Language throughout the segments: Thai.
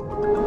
กร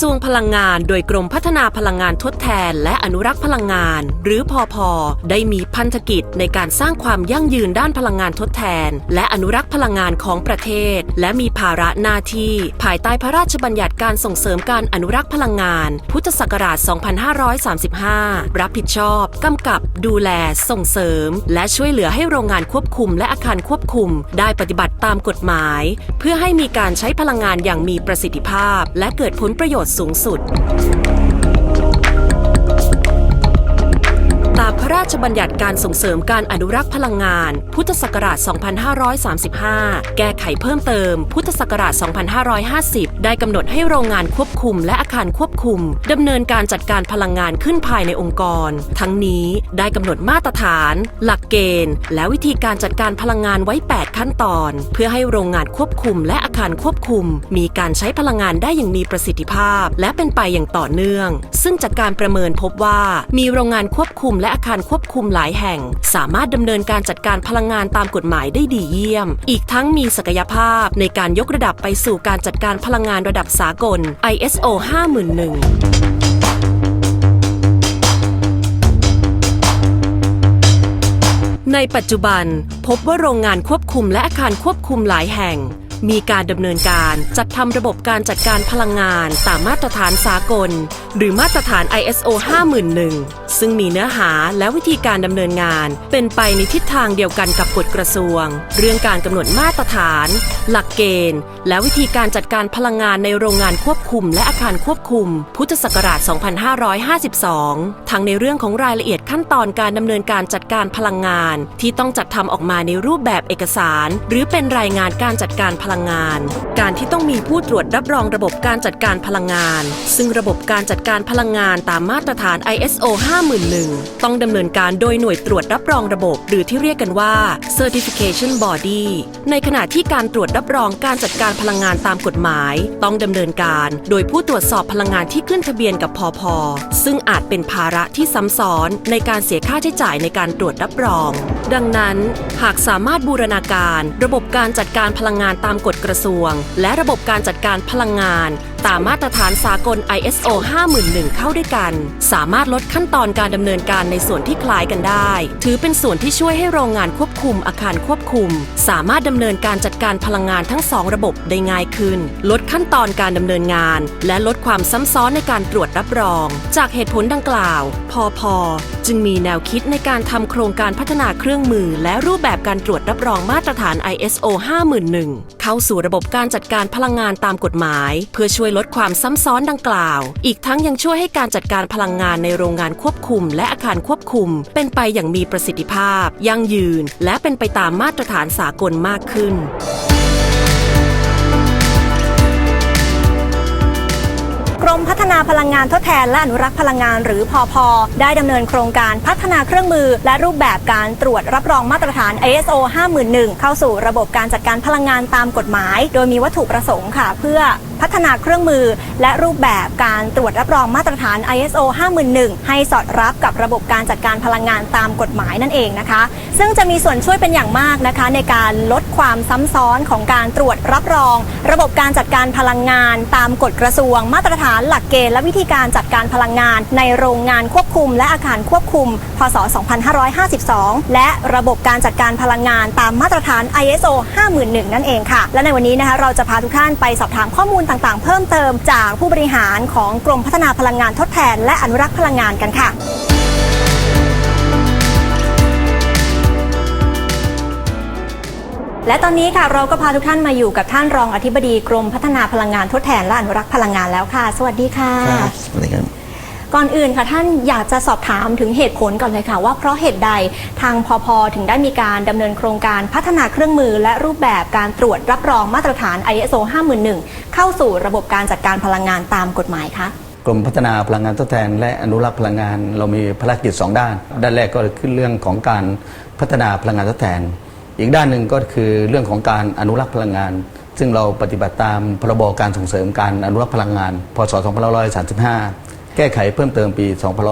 ทรวงพลังงานโดยกรมพัฒนาพลังงานทดแทน และอนุรักษ์พลังงาน หรือพอพอได้มีพันธกิจในการสร้างความยั่งยืนด้านพลังงานทดแทน และอนุรักษ์พลังงานของประเทศ และมีภาระหน้าที่ ภายใต้พระราชบัญญัติการส่งเสริมการอนุรักษ์พลังงาน พุทธศักราช 2535 รับผิดชอบ กำกับ ดูแล ส่งเสริม และช่วยเหลือให้โรงงานควบคุม และอาคารควบคุม ได้ปฏิบัติตามกฎหมาย เพื่อให้มีการใช้พลังงานอย่างมีประสิทธิภาพ และเกิดผลประโยชน์สูงสุด ตามพระราชบัญญัติการส่งเสริมการอนุรักษ์พลังงาน พุทธศักราช 2535 แก้ไขเพิ่มเติม พุทธศักราช 2550 ได้กำหนดให้โรงงานควบคุมและอาคารควบคุมดำเนินการจัดการพลังงานขึ้นภายในองค์กร ทั้งนี้ได้กำหนดมาตรฐาน หลักเกณฑ์ และวิธีการจัดการพลังงานไว้ 8 ขั้นตอน เพื่อให้โรงงานควบคุมและอาคารควบคุม มีการใช้พลังงานได้อย่างมีประสิทธิภาพ และเป็นไปอย่างต่อเนื่อง ซึ่งจากการประเมินพบว่ามีโรงงานควบคุมและอาคารควบคุมหลายแห่ง สามารถดำเนินการจัดการพลังงานตามกฎหมายได้ดีเยี่ยม อีกทั้งมีศักยภาพในการยกระดับไปสู่การจัดการพลังงานระดับสากล ISO 51001 ในปัจจุบันพบว่าโรงงานควบคุมและอาคารควบคุมหลายแห่ง มีการดำเนินการจัดทำระบบการจัดการพลังงานตามมาตรฐานสากล หรือมาตรฐาน ISO 51001ซึ่งมีเนื้อหาและวิธีการดำเนินงาน เป็นไปในทิศทางเดียวกันกับกฎกระทรวง เรื่องการกำหนดมาตรฐาน หลักเกณฑ์ และวิธีการจัดการพลังงานในโรงงานควบคุม และอาคารควบคุม พุทธศักราช 2552 ทั้งในเรื่องของรายละเอียดขั้นตอนการดำเนินการจัดการพลังงาน ที่ต้องจัดทำออกมาในรูปแบบเอกสาร หรือเป็นรายงานการจัดการพลังงาน การที่ต้องมีผู้ตรวจรับรองระบบการจัดการพลังงาน ซึ่งระบบการจัดการพลังงานตามมาตรฐาน ISO 5 51001 ต้องดำเนินการโดยหน่วยตรวจรับรองระบบ หรือที่เรียกกันว่า Certification Body ในขณะที่การตรวจรับรองการจัดการพลังงานตามกฎหมาย ต้องดำเนินการโดยผู้ตรวจสอบพลังงานที่ขึ้นทะเบียนกับพอพอซึ่งอาจเป็นภาระที่ซ้ำซ้อนในการเสียค่าใช้จ่ายในการตรวจรับรอง ดังนั้น หากสามารถบูรณาการ ระบบการจัดการพลังงานตามกฎกระทรวง และระบบการจัดการพลังงานตามมาตรฐานสากล ISO 51001 เข้าด้วยกัน สามารถลดขั้นตอนการดำเนินการในส่วนที่คล้ายกันได้ ถือเป็นส่วนที่ช่วยให้โรงงานควบคุมอาคารควบคุม สามารถดำเนินการจัดการพลังงานทั้งสองระบบได้ง่ายขึ้น ลดขั้นตอนการดำเนินงาน และลดความซ้ำซ้อนในการตรวจรับรอง จากเหตุผลดังกล่าว พอพอ จึงมีแนวคิดในการทำโครงการพัฒนาเครื่องมือ และรูปแบบการตรวจรับรองมาตรฐาน ISO 51001 เข้าสู่ระบบการจัดการพลังงานตามกฎหมาย เพื่อช่วยลดความซ้ำซ้อนดังกล่าว อีกทั้งยังช่วยให้การจัดการพลังงานในโรงงานควบคุม และอาคารควบคุม เป็นไปอย่างมีประสิทธิภาพ ยั่งยืน และเป็นไปตามมาตรฐานสากลมากขึ้น กรมพัฒนาพลังงานทดแทนและอนุรักษ์พลังงานหรือพอพอได้ดำเนินโครงการพัฒนาเครื่องมือ และรูปแบบการตรวจรับรองมาตรฐาน ISO 51001 เข้าสู่ระบบการจัดการพลังงานตามกฎหมาย โดยมีวัตถุประสงค์ค่ะ เพื่อ พัฒนาเครื่องมือ และรูปแบบการตรวจรับรองมาตรฐาน ISO 51001 ให้สอดรับกับระบบการจัดการพลังงานตามกฎหมายนั่นเองนะคะ ซึ่งจะมีส่วนช่วยเป็นอย่างมากนะคะ ในการลดความซ้ำซ้อนของการตรวจรับรอง ระบบการจัดการพลังงาน ตามกฎกระทรวง มาตรฐานหลักเกณฑ์และวิธีการจัดการพลังงาน ในโรงงานควบคุม และอาคารควบคุม พศ 2552 และระบบการจัดการพลังงานตามมาตรฐาน ISO 51001 นั่นเองค่ะ และในวันนี้นะคะเราจะพาทุกท่านไปสอบถามข้อมูลต่างๆ เพิ่มเติมจากผู้บริหารของกรมพัฒนาพลังงานทดแทน และอนุรักษ์พลังงานกันค่ะและตอนนี้ค่ะเราก็พาทุกท่านมาอยู่กับท่านรองอธิบดีกรมพัฒนาพลังงานทดแทนและอนุรักษ์พลังงานแล้วค่ะ สวัสดีค่ะสวัสดีครับ ก่อนอื่นค่ะท่านอยากจะสอบถามถึงเหตุผลก่อนเลยค่ะ ว่าเพราะเหตุใดทางพอพอถึงได้มีการดำเนินโครงการพัฒนาเครื่องมือ และรูปแบบการตรวจรับรองมาตรฐาน ISO 51001 เข้าสู่ระบบการจัดการพลังงานตามกฎหมายคะกรมพัฒนาพลังงานทดแทน และอนุรักษ์พลังงานเรามีภารกิจ 2 ด้าน ด้านแรกก็คือเรื่องของการพัฒนาพลังงานทดแทน อีกด้านหนึ่งก็คือเรื่องของการอนุรักษ์พลังงาน ซึ่งเราปฏิบัติตามพรบการส่งเสริมการอนุรักษ์พลังงาน พศ 2535 แก้ไขเพิ่มเติมปี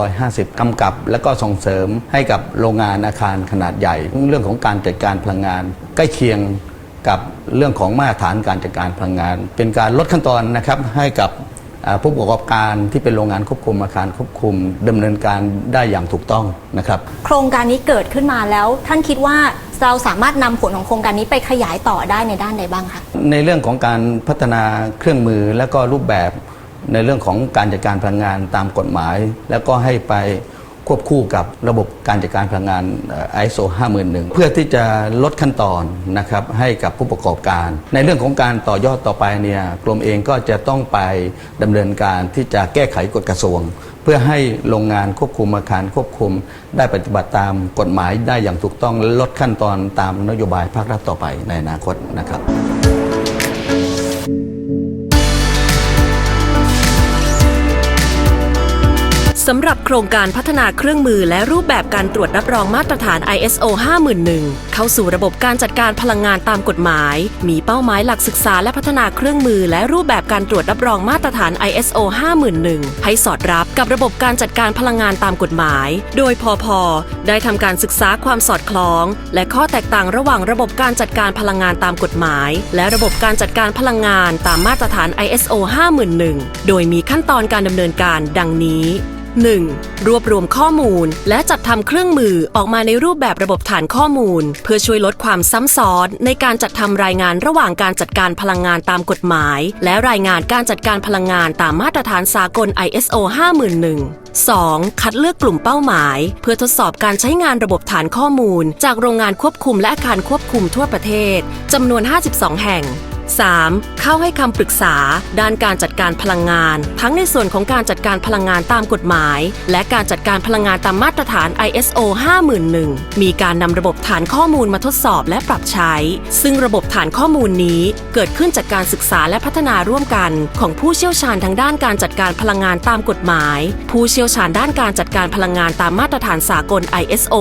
2550 กำกับ และก็ส่งเสริมให้กับโรงงานอาคารขนาดใหญ่ เรื่องของการจัดการพลังงาน ใกล้เคียงกับเรื่องของมาตรฐานการจัดการพลังงาน เป็นการลดขั้นตอนนะครับให้กับอ่าผู้ประกอบการที่เป็นโรงงานควบคุมอาคารควบคุมดำเนินการได้อย่างถูกต้องนะครับ โครงการนี้เกิดขึ้นมาแล้ว ท่านคิดว่าเราสามารถนำผลของโครงการนี้ไปขยายต่อได้ในด้านใดบ้างคะในเรื่องของการพัฒนาเครื่องมือและก็รูปแบบ ในเรื่องของการจัดการพลังงานตามกฎหมาย แล้วก็ให้ไปควบคู่กับระบบการจัดการพลังงาน ISO 51001 เพื่อที่จะลดขั้นตอนนะครับให้กับผู้ประกอบการ ในเรื่องของการต่อยอดต่อไปเนี่ยกรมเองก็จะต้องไปดำเนินการที่จะแก้ไขกฎกระทรวง เพื่อให้โรงงานควบคุมอาคารควบคุม ได้ปฏิบัติตามกฎหมายได้อย่างถูกต้องและลดขั้นตอนตามนโยบายภาครัฐต่อไปในอนาคตนะครับ สำหรับโครงการพัฒนาเครื่องมือและรูปแบบการตรวจรับรองมาตรฐาน ISO 51001 เข้าสู่ระบบการจัดการพลังงานตามกฎหมาย มีเป้าหมายหลักศึกษาและพัฒนาเครื่องมือและรูปแบบการตรวจรับรองมาตรฐาน ISO 51001 ให้สอดรับกับระบบการจัดการพลังงานตามกฎหมาย โดยพอพอได้ทำการศึกษาความสอดคล้อง และข้อแตกต่างระหว่างระบบการจัดการพลังงานตามกฎหมาย และระบบการจัดการพลังงานตามมาตรฐาน ISO 51001 โดยมีขั้นตอนการดำเนินการดังนี้ 1. รวบรวมข้อมูล และจัดทำเครื่องมือออกมาในรูปแบบระบบฐานข้อมูล เพื่อช่วยลดความซ้ำซ้อนในการจัดทำรายงานระหว่างการจัดการพลังงานตามกฎหมาย และรายงานการจัดการพลังงานตามมาตรฐานสากล ISO 51001 2. คัดเลือกกลุ่มเป้าหมาย เพื่อทดสอบการใช้งานระบบฐานข้อมูล จากโรงงานควบคุมและอาคารควบคุมทั่วประเทศจำนวน 52 แห่ง 3. เข้าให้คำปรึกษา ด้านการจัดการพลังงาน ทั้งในส่วนของการจัดการพลังงานตามกฎหมาย และการจัดการพลังงานตามมาตรฐาน ISO 51001 มีการนำระบบฐานข้อมูลมาทดสอบและปรับใช้ ซึ่งระบบฐานข้อมูลนี้เกิดขึ้นจากการศึกษาและพัฒนาร่วมกันของผู้เชี่ยวชาญทางด้านการจัดการพลังงานตามกฎหมาย ผู้เชี่ยวชาญด้านการจัดการพลังงานตามมาตรฐานสากล ISO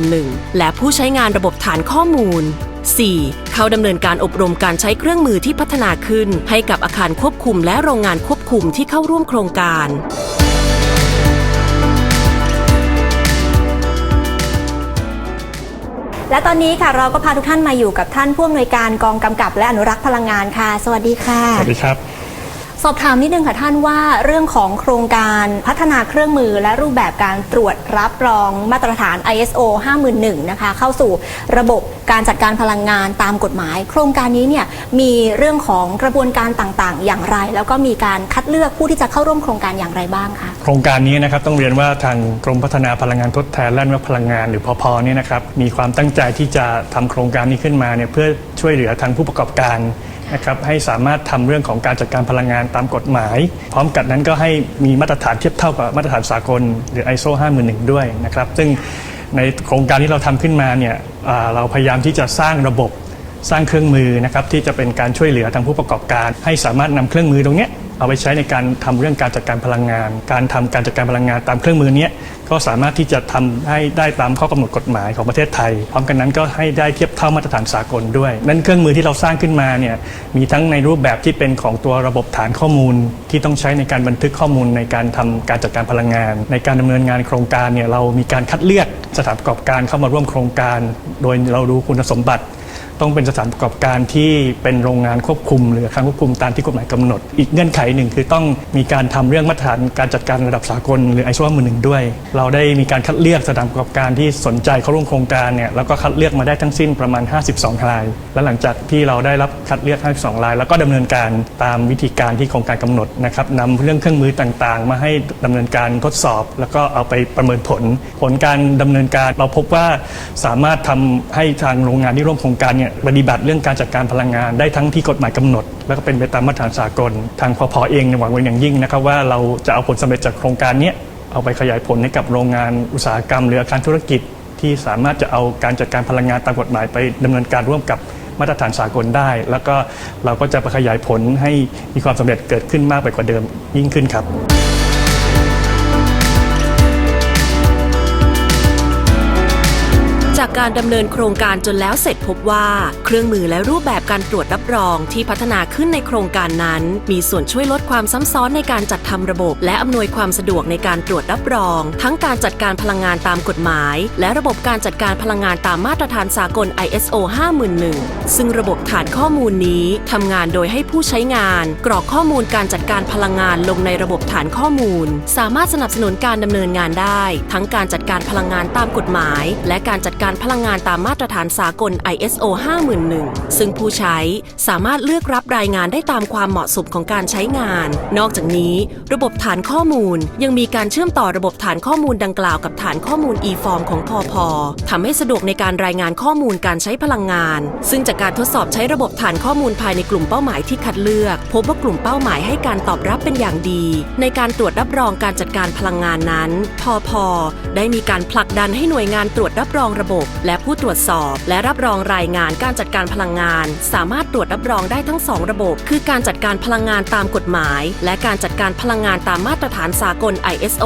51001 และผู้ใช้งานระบบฐานข้อมูล 4. เขาดำเนินการอบรมการใช้เครื่องมือที่พัฒนาขึ้น ให้กับอาคารควบคุมและโรงงานควบคุมที่เข้าร่วมโครงการและตอนนี้ค่ะเราก็พาทุกท่านมาอยู่กับท่านผู้อำนวยการกองกำกับและอนุรักษ์พลังงานค่ะ สวัสดีค่ะ สวัสดีครับ สอบถามนิดนึงค่ะท่านว่าเรื่องของโครงการพัฒนาเครื่องมือและรูปแบบการตรวจ รับรองมาตรฐาน ISO 51001 นะคะ เข้าสู่ระบบการจัดการพลังงานตามกฎหมาย โครงการนี้เนี่ยมีเรื่องของกระบวนการต่างๆ อย่างไร แล้วก็มีการคัดเลือกผู้ที่จะเข้าร่วมโครงการอย่างไรบ้างคะโครงการนี้นะครับต้องเรียนว่าทางกรมพัฒนาพลังงานทดแทนและอนุรักษ์พลังงานหรือพอพเนี่ยนะครับมีความตั้งใจที่จะทำโครงการนี้ขึ้นมาเนี่ยเพื่อช่วยเหลือทางผู้ประกอบการ นะครับให้สามารถทำเรื่องของการจัดการพลังงานตามกฎหมาย พร้อมกันนั้นก็ให้มีมาตรฐานเทียบเท่ากับมาตรฐานสากลหรือ ISO 51001 ด้วยนะครับ ซึ่งในโครงการที่เราทำขึ้นมาเนี่ยเราพยายามที่จะสร้างระบบสร้างเครื่องมือนะครับที่จะเป็นการช่วยเหลือทางผู้ประกอบการ ให้สามารถนำเครื่องมือตรงนี้เอาไปใช้ในการทำเรื่องการจัดการพลังงาน การทำการจัดการพลังงานตามเครื่องมือนี้ ก็สามารถที่จะทำให้ได้ตามข้อกำหนดกฎหมายของประเทศไทย พร้อมกันนั้นก็ให้ได้เทียบเท่ามาตรฐานสากลด้วย นั่นเครื่องมือที่เราสร้างขึ้นมาเนี่ยมีทั้งในรูปแบบที่เป็นของตัวระบบฐานข้อมูล ที่ต้องใช้ในการบันทึกข้อมูลในการทำการจัดการพลังงาน ในการดำเนินงานโครงการเนี่ยเรามีการคัดเลือกสถานประกอบการเข้ามาร่วมโครงการ โดยเราดูคุณสมบัติ ต้องเป็นสถานประกอบการที่เป็นโรงงานควบคุม หรืออาคารควบคุมตามที่กฎหมายกำหนด อีกเงื่อนไขหนึ่งคือต้องมีการทำเรื่องมาตรฐานการจัดการระดับสากลหรือ ISO มือหนึ่งด้วย เราได้มีการคัดเลือกสถานประกอบการที่สนใจเข้าร่วมโครงการเนี่ยแล้วก็คัดเลือกมาได้ทั้งสิ้นประมาณ 52 ราย และหลังจากที่เราได้รับคัดเลือก 52 ราย แล้วก็ดำเนินการตามวิธีการที่โครงการกำหนดนะครับนำเรื่องเครื่องมือต่างๆ มาให้ดำเนินการทดสอบ แล้วก็เอาไปประเมินผล ผลการดำเนินการเราพบว่าสามารถทำให้ทางโรงงานที่ร่วมโครงการเนี่ยปฏิบัติเรื่องการจัดการพลังงานได้ทั้งที่กฎหมายกำหนด แล้วก็เป็นไปตามมาตรฐานสากล ทางพพเองหวังไว้อย่างยิ่งนะครับว่าเราจะเอาผลสำเร็จจากโครงการนี้เอาไปขยายผลให้กับโรงงานอุตสาหกรรมหรืออาคารธุรกิจ ที่สามารถจะเอาการจัดการพลังงานตามกฎหมายไปดำเนินการร่วมกับมาตรฐานสากลได้ แล้วก็เราก็จะไปขยายผลให้มีความสำเร็จเกิดขึ้นมากไปกว่าเดิมยิ่งขึ้นครับ จากการดำเนินโครงการจนแล้วเสร็จพบว่า เครื่องมือและรูปแบบการตรวจรับรองที่พัฒนาขึ้นในโครงการนั้น มีส่วนช่วยลดความซ้ำซ้อนในการจัดทำระบบ และอำนวยความสะดวกในการตรวจรับรอง ทั้งการจัดการพลังงานตามกฎหมาย และระบบการจัดการพลังงานตามมาตรฐานสากล ISO 51001 ซึ่งระบบฐานข้อมูลนี้ทำงานโดยให้ผู้ใช้งาน กรอกข้อมูลการจัดการพลังงานลงในระบบฐานข้อมูล สามารถสนับสนุนการดำเนินงานได้ ทั้งการจัดการพลังงานตามกฎหมาย และการจัดการพลังงานตามมาตรฐานสากล ISO 51001 ซึ่งผู้ใช้สามารถเลือกรับรายงานได้ตามความเหมาะสมของการใช้งาน นอกจากนี้ ระบบฐานข้อมูลยังมีการเชื่อมต่อระบบฐานข้อมูลดังกล่าวกับฐานข้อมูล e-form ของพอพอทำให้สะดวกในการรายงานข้อมูลการใช้พลังงาน ซึ่งจากการทดสอบใช้ระบบฐานข้อมูลภายในกลุ่มเป้าหมายที่คัดเลือก พบว่ากลุ่มเป้าหมายให้การตอบรับเป็นอย่างดี ในการตรวจรับรองการจัดการพลังงานนั้น พอพอได้มีการผลักดันให้หน่วยงานตรวจรับรองระบบและผู้ตรวจสอบ และรับรองรายงานการจัดการพลังงาน สามารถตรวจรับรองได้ทั้งสองระบบ คือการจัดการพลังงานตามกฎหมาย และการจัดการพลังงานตามมาตรฐานสากล ISO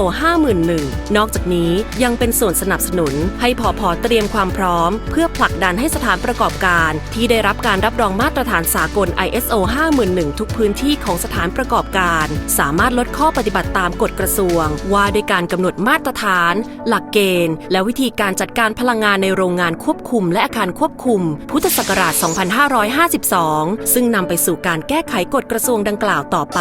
51001 นอกจากนี้ยังเป็นส่วนสนับสนุน ให้พอพอเตรียมความพร้อม เพื่อผลักดันให้สถานประกอบการ ที่ได้รับการรับรองมาตรฐานสากล ISO 51001 ทุกพื้นที่ของสถานประกอบการ สามารถลดข้อปฏิบัติตามกฎกระทรวง ว่าด้วยการกำหนดมาตรฐาน หลักเกณฑ์ และวิธีการจัดการพลังงานในในโรงงานควบคุมและอาคารควบคุม พุทธศักราช 2552 ซึ่งนำไปสู่การแก้ไขกฎกระทรวงดังกล่าวต่อไป